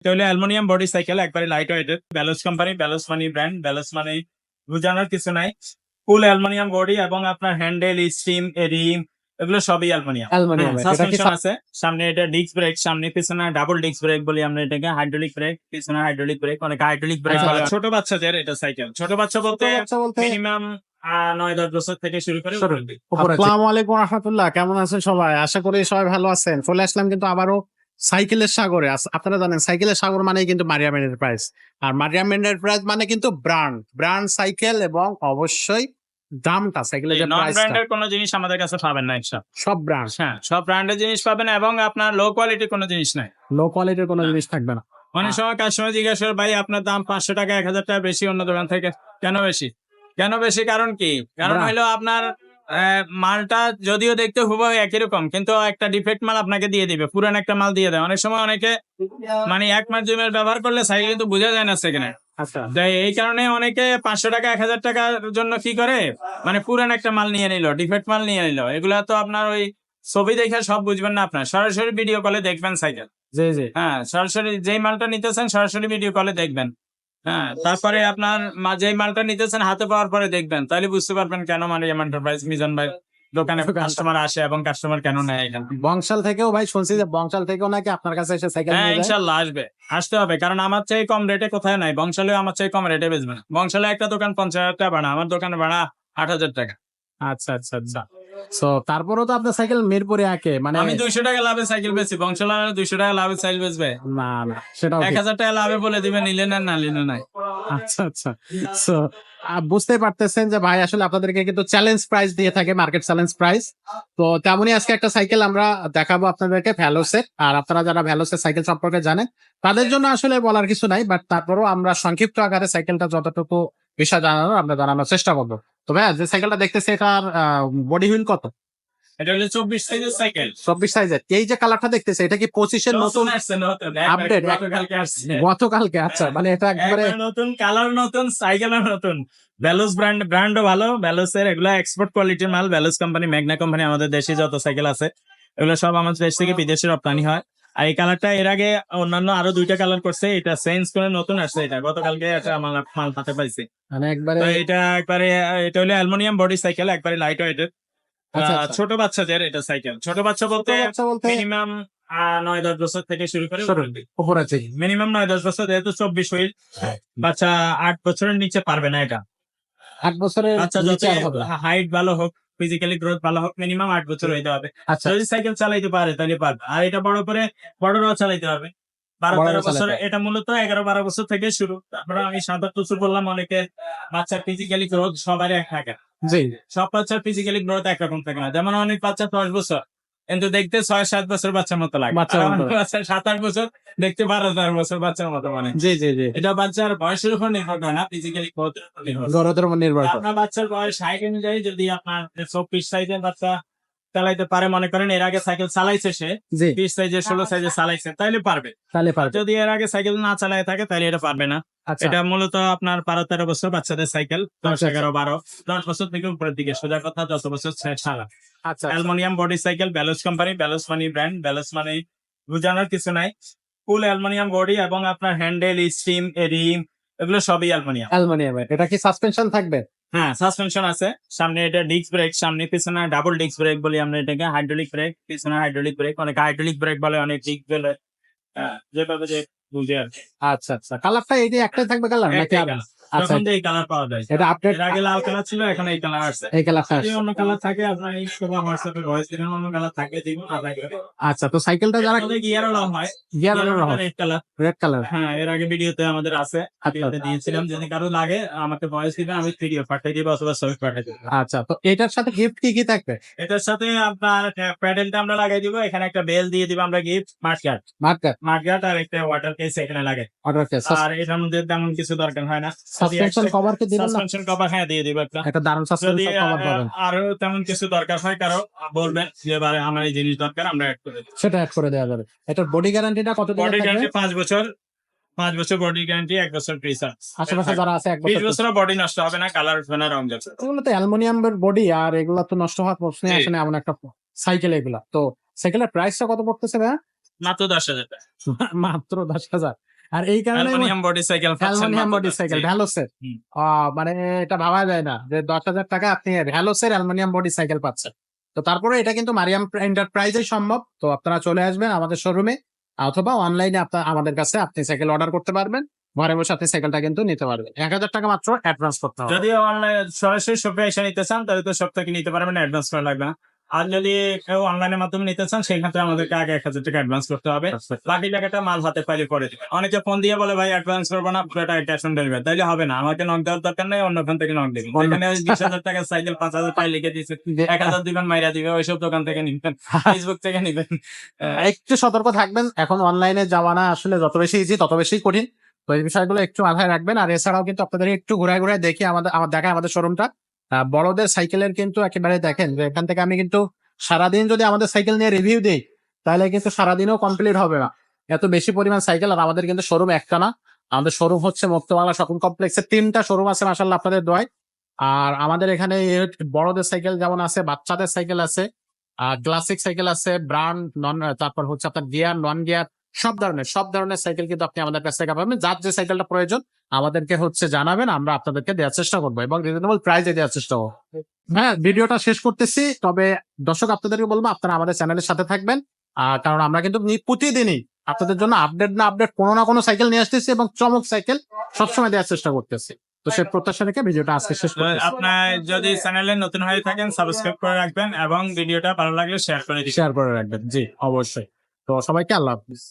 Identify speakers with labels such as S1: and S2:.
S1: এটা হলো aluminium body cycle একবারে লাইট ওয়েটের ব্যালোস কোম্পানি ব্যালোস মানি ব্র্যান্ড ব্যালোস মানি বুঝানোর কিছু নাই। ফুল অ্যালুমিনিয়াম বডি এবং আপনার হ্যান্ডেল স্টিম রিম এগুলো সবই অ্যালুমিনিয়াম।
S2: অ্যালুমিনিয়াম
S1: সাসপেনশন আছে। সামনে এটা ডিস্ক ব্রেক সামনে পিছনে ডাবল ডিস্ক ব্রেক বলি আমরা এটাকে হাইড্রোলিক ব্রেক পিছনে হাইড্রোলিক ব্রেক অনেক হাইড্রোলিক ব্রেক
S2: আচ্ছা,
S1: বলে। ছোট বাচ্চাদের এটা সাইকেল। ছোট বাচ্চা বলতে মিনিমাম নয় দশ বছর থেকে শুরু করে।
S3: আসসালামু আলাইকুম রহমতুল্লাহ কেমন আছেন সবাই? আশা করি সবাই ভালো আছেন। চলে আসলাম কিন্তু আবারও সাইকেলের সাগরে আপনারা জানেন সাইকেলের সাগর মানে কিন্তু মারিয়াম এন্টারপ্রাইজ আর মারিয়াম এন্টারপ্রাইজ মানে কিন্তু ব্র্যান্ড ব্র্যান্ড সাইকেল এবং অবশ্যই দামটা সাইকেলের যে
S1: নন ব্র্যান্ডের কোনো জিনিস আমাদের কাছে পাবেন না সব
S3: সব ব্র্যান্ড
S1: হ্যাঁ সব ব্র্যান্ডের জিনিস পাবেন এবং আপনার লো কোয়ালিটির কোনো জিনিস নাই।
S3: লো কোয়ালিটির কোনো জিনিস থাকবে না।
S1: অনেক সময় কাস্টমার জিজ্ঞাসা করে ভাই আপনার দাম পাঁচশো টাকা এক হাজার টাকা বেশি অন্য দোকান থেকে। কেন বেশি? কেন বেশি? কারণ কি? কারণ. হলো আপনার মালটা যদিও দেখতে হুবহু একই রকম কিন্তু একটা ডিফেক্ট মাল আপনাকে দিয়ে দিবে পুরান একটা মাল দিয়ে দেয়। অনেক সময় অনেকে মানে এক মাস দুই মাস ব্যবহার করলে সাইকেল কিন্তু বোঝা যায় না সেখানে।
S3: আচ্ছা।
S1: এই কারণে অনেকে পাঁচশো টাকা এক হাজার টাকার জন্য কি করে? মানে পুরান একটা মাল নিয়ে নিল ডিফেক্ট মাল নিয়ে নিল। এগুলা তো আপনার ওই ছবি দেখে সব বুঝবেন না আপনার। সরাসরি ভিডিও কলে দেখবেন সাইকেল
S3: জি জি।
S1: হ্যাঁ সরাসরি যেই মালটা নিতেছেন সরাসরি ভিডিও কলে দেখবেন। হ্যাঁ তারপরে আপনার মা- যেই মালটা নিতেছেন হাতে পাওয়ার পরে দেখবেন। তাহলে বুঝতে পারবেন কেন মানে এন্টারপ্রাইজ মিজান ভাই দোকানে কাস্টমার আসে এবং কাস্টমার কেন নেয় এখানে।
S3: বংশাল থেকেও ভাই শুনছি যে বংশাল থেকেও নাকি আপনার কাছে এসে সাইকেল
S1: হ্যাঁ ইনশাল্লাহ আসবে। আসতে হবে কারণ আমার চেয়ে কম রেটে কোথায় নাই বংশালেও আমার চেয়ে কম রেটে বেচবে না। বংশালে একটা দোকান পঞ্চাশ হাজার টাকা ভাড়া আমার দোকানে ভাড়া আট হাজার টাকা।
S3: আচ্ছা আচ্ছা আচ্ছা। তারপরেও তো আপনার সাইকেল মিরপুরে আঁকে মানে
S1: আমি দুইশো টাকা লাভে সাইকেল বেচি বংশালে দুইশো টাকা লাভে সাইকেল বেচবে।
S3: না না সেটা
S1: এক হাজার টাকা লাভে বলে দিবে নিলে না না নিলে নাই।
S3: আচ্ছা আচ্ছা। সো বুঝতে পারতেছেন যে ভাই আসলে আপনাদেরকে কিন্তু চ্যালেঞ্জ প্রাইস দিয়ে থাকে মার্কেট চ্যালেঞ্জ প্রাইস তো তেমনই আজকে একটা সাইকেল আমরা দেখাবো আপনাদেরকে ভ্যালোসের আর আপনারা যারা ভ্যালোসের সাইকেল সম্পর্কে জানেন তাদের জন্য আসলে বলার কিছু নাই বাট তারপরেও আমরা সংক্ষিপ্ত আকারে সাইকেলটা যতটুকু বিষয় জানানোর আমরা জানানোর চেষ্টা করব। তো ভাইয়া যে সাইকেলটা দেখতেছি এটার বডি হুইল কত?
S1: এটা হলো চব্বিশ সাইজের সাইকেল
S3: চব্বিশ সাইজের এই যে কালারটা দেখতেছে এটা কি পঁচিশের নতুন
S1: নতুন? গতকালকে আসছে।
S3: গতকালকে আচ্ছা মানে এটা একবারে
S1: নতুন কালার নতুন সাইকেল নতুন। ভ্যালোস ব্র্যান্ড ব্র্যান্ডও ভালো। ভ্যালোস এর এগুলো এক্সপোর্ট কোয়ালিটির মাল। ভ্যালোস কোম্পানি ম্যাগনা কোম্পানি আমাদের দেশে যত সাইকেল আছে এগুলো সব আমাদের দেশ থেকে বিদেশে রপ্তানি হয়। আর এই কালারটা এর আগে অন্যান্য আরও দুইটা কালার করছে এটা চেঞ্জ করে নতুন আসছে এটা গতকালকে একটা মাল মাল হাতে পাইছি
S3: মানে একবারে
S1: এটা একবারে এটা হলো অ্যালুমিনিয়াম বডি সাইকেল একবারে লাইট
S3: আচ্ছা, আচ্ছা।
S1: ছোট বাচ্চাদের এটা সাইকেল ছোট বাচ্চা বলতে মিনিমাম নয় দশ বছর থেকে শুরু করে।
S3: উপর আছে
S1: মিনিমাম নয় দশ বছর যেহেতু চব্বিশ হুইল বাচ্চা আট বছরের নিচে পারবে না এটা
S3: আট বছরের
S1: বাচ্চা যত। হাইট ভালো হোক ফিজিক্যালি গ্রোথ ভালো হোক মিনিমাম আট বছর হইতে হবে।
S3: আচ্ছা।
S1: যদি সাইকেল চালাইতে পারে তাহলে পারবে। আর এটা বড় করে বড়রাও চালাইতে হবে। বারো তেরো বছর এটা মূলত এগারো বারো বছর থেকে শুরু। তারপরে আমি সাত আট বছর বললাম অনেকের বাচ্চার ফিজিক্যালি গ্রোথ সবারই এক থাকে সব বাচ্চার ফিজিক্যালি গ্রোথ একরকম থাকে না। যেমন অনেক বাচ্চা দশ বছর কিন্তু দেখতে ছয় সাত বছর বাচ্চার মতো লাগে। বাচ্চা সাত আট বছর দেখতে বারো তেরো বছর বাচ্চার মতো মানে।
S3: জি জি জি।
S1: এটা বাচ্চার বয়সের উপর নির্ভর করে না ফিজিক্যালি গ্রোথের উপর নির্ভর আপনার বাচ্চার বয়স হাইট অনুযায়ী যদি আপনার চব্বিশ সাইজের বাচ্চা চালাইতে পারে মনে করেন এর আগে সাইকেল চালাইছে সে বিশ সাইজের ষোলো সাইজের চালাইছে তাইলে পারবে।
S3: তাহলে পারবে।
S1: যদি এর আগে সাইকেল না চালায় থাকে তাহলে এটা পারবে না।
S3: আচ্ছা।
S1: এটা মূলত আপনার বারো তেরো বছর বাচ্চাদের সাইকেল দশ
S3: আচ্ছা,
S1: এগারো বারো দশ বছর থেকে উপরের দিকে সোজা কথা দশ বছর ছাড়া
S3: আচ্ছা
S1: aluminium body cycle Veloce company Veloce মানি ব্র্যান্ড ব্যালোস মানি বুঝানোর কিছু নাই। ফুল অ্যালুমিনিয়াম বডি এবং আপনার হ্যান্ডেল স্টিম রিম এগুলো সবই অ্যালুমিনিয়াম
S3: অ্যালুমিনিয়াম এটা কি সাসপেনশন থাকবে?
S1: হ্যাঁ সাসপেনশন আছে। সামনে এটা ডিস্ক ব্রেক সামনে পিছনে ডাবল ডিস্ক ব্রেক বলি আমরা এটাকে হাইড্রোলিক ব্রেক পিছনে হাইড্রোলিক ব্রেক অনেক হাইড্রোলিক ব্রেক বলে অনেক ডিস্ক বলে। হ্যাঁ, যেভাবে যে বুঝে আর
S3: আচ্ছা আচ্ছা। কালারটা এই যে একটাই থাকবে কালার নাকি
S1: colour।
S3: আচ্ছা
S1: এই কালার পাওয়া যায়।
S3: এটা আপডেট
S1: এর আগে লাল কালার ছিল এখন এই কালার আসছে।
S3: এই কালারটা
S1: যদি অন্য কালার থাকে আপনার এই হোয়াটসঅ্যাপে ভয়েস দিবেন অন্য কালার থাকে দিব না থাকে।
S3: আচ্ছা তো সাইকেলটা যারা
S1: গিয়ারও রং হয়।
S3: Gear
S1: red colour
S3: red colour
S1: হ্যাঁ এর আগে ভিডিওতে আমাদের আছে।
S3: আচ্ছা
S1: ভিডিওতে দিয়েছিলাম যদি কারও লাগে আমাকে ভয়েস দিবেন আমি ভিডিও পাঠিয়ে দিব অথবা ছবি পাঠিয়ে দিব।
S3: আচ্ছা তো এটার সাথে গিফট কি কি থাকবে?
S1: এটার সাথে আপনার প্যাডেলটা আমরা লাগাই দিব এখানে একটা বেল দিয়ে দিব আমরা গিফট
S3: মার্কার
S1: স্মার্ট কার্ড আর একটা ওয়াটার কেস এখানে লাগে।
S3: অর্ডার কে
S1: আর এটার মধ্যে তেমন কিছু দরকার হয় না।
S3: সাসপেনশন কভার কি দিবেন
S1: সাসপেনশন কভার হ্যাঁ দিয়ে দিব একটা।
S3: একটা দারুণ সাসপেনশন কভার পাবেন।
S1: আরও তেমন কিছু দরকার হয় কারও বলবেন যে এবারে আমার এই জিনিস দরকার আমরা অ্যাড করে
S3: সেটা অ্যাড করে দেওয়া যাবে। এটার বডি গ্যারান্টিটা কত দিন
S1: বডি গ্যারান্টি বছর পাঁচ বছর বডি গ্যারান্টি এক বছর
S3: আশেপাশে যারা আছে এক বছর
S1: বছর বডি নষ্ট হবে না কালার উঠবে না রং যাবে।
S3: এগুলো তো অ্যালুমিনিয়ামের বডি আর এগুলো তো নষ্ট হওয়ার প্রশ্নই
S1: জি।
S3: আসে না এমন একটা সাইকেল এগুলা। তো সাইকেলের প্রাইসটা কত পড়তেছে ভাইয়া?
S1: মাত্র দশ হাজার
S3: মাত্র দশ হাজার। আর এই কারণে
S1: aluminium body cycle
S3: aluminium body cycle ভ্যালোসের। মানে এটা ভাবা যায় না যে দশ হাজার টাকা আপনি ভ্যালোসের অ্যালমোনিয়াম বডি সাইকেল পাচ্ছেন। তো তারপরে এটা কিন্তু মারিয়াম এন্টারপ্রাইজে সম্ভব। তো আপনারা চলে আসবেন আমাদের শোরুমে অথবা অনলাইনে আপনার আমাদের কাছে আপনি সাইকেল অর্ডার করতে পারবেন। ঘরে বসে আপনি সাইকেলটা কিন্তু নিতে পারবেন। এক হাজার টাকা মাত্র অ্যাডভান্স করতে হবে।
S1: যদি অনলাইন সরাসরি শপে এসে নিতে চান তাহলে তো সব থেকে নিতে পারবেন? অ্যাডভান্স করা লাগবে না। আর যদি কেউ অনলাইনের মাধ্যমে নিতে চান সেই ক্ষেত্রে আমাদেরকে আগে এক হাজার টাকা অ্যাডভান্স করতে হবে। বাকি টাকাটা মাল হাতে পাইলে করে দেবে অনেকে ফোন দিয়ে বলে ভাই অ্যাডভান্স করব না পুরোটা ক্যাশ অন ডেলিভারি তাইলে হবে না। আমাকে নক দেওয়ার দরকার নেই অন্য ফোন থেকে নক দেবে
S3: অন্য-
S1: বিশ হাজার টাকা সাইকেল পাঁচ হাজার টাকা লিখে দিয়েছে। এক হাজার দিবেন মাইরা দিবে ওইসব দোকান থেকে নিবেন ফেসবুক থেকে নিবেন।
S3: একটু সতর্ক থাকবেন। এখন অনলাইনে যাওয়া না আসলে যত বেশি ইজি তত বেশি কঠিন। তো এই বিষয়গুলো একটু মাথায় রাখবেন। আর এছাড়াও কিন্তু আপনাদের একটু ঘুরায় ঘুরায় দেখি আমাদের আমার দেখায় আমাদের শোরুমটা বড়দের সাইকেলের কিন্তু একেবারে দেখেন যে এখান থেকে আমি কিন্তু সারাদিন যদি আমাদের সাইকেল নিয়ে রিভিউ দিই, তাহলে কিন্তু সারাদিনও কমপ্লিট হবে না। এত বেশি পরিমাণ সাইকেল আর আমাদের কিন্তু শোরুম একটা না আমাদের শোরুম হচ্ছে মুক্ত বাংলা শপিং কমপ্লেক্সের তিনটা শোরুম আছে মাসাল্লাহ আপনাদের দয় আর আমাদের এখানে বড়দের সাইকেল যেমন আছে, বাচ্চাদের সাইকেল আছে ক্লাসিক সাইকেল আছে ব্রান্ড নন তারপর হচ্ছে আপনার গিয়ার নন গিয়ার সব ধরনের সব ধরনের সাইকেল কিন্তু আপনি আমাদের কাছ থেকে পাবেন। যার যে সাইকেলটা প্রয়োজন আমাদেরকে হচ্ছে জানাবেন আমরা আপনাদেরকে দেওয়ার চেষ্টা করব এবং রিজনেবল প্রাইসে দেওয়ার চেষ্টা করব। হ্যাঁ ভিডিওটা শেষ করতেছি তবে দর্শক আপনাদেরকে বলব আপনারা আমাদের চ্যানেলের সাথে থাকবেন। কারণ আমরা কিন্তু প্রতিদিনই আপনাদের জন্য আপডেট না আপডেট কোনো না কোনো সাইকেল নিয়ে আসতেছি এবং চমক সাইকেল সবসময় দেওয়ার চেষ্টা করতেছি। তো সেই প্রত্যাশা রেখে ভিডিওটা আজকে শেষ করতেছি।
S1: আপনার যদি চ্যানেলে নতুন হয়ে থাকেন সাবস্ক্রাইব করে রাখবেন এবং ভিডিওটা ভালো লাগলে শেয়ার করে
S3: শেয়ার করে রাখবেন জি অবশ্যই। তো সবাইকে আল্লাহ হাফিজ।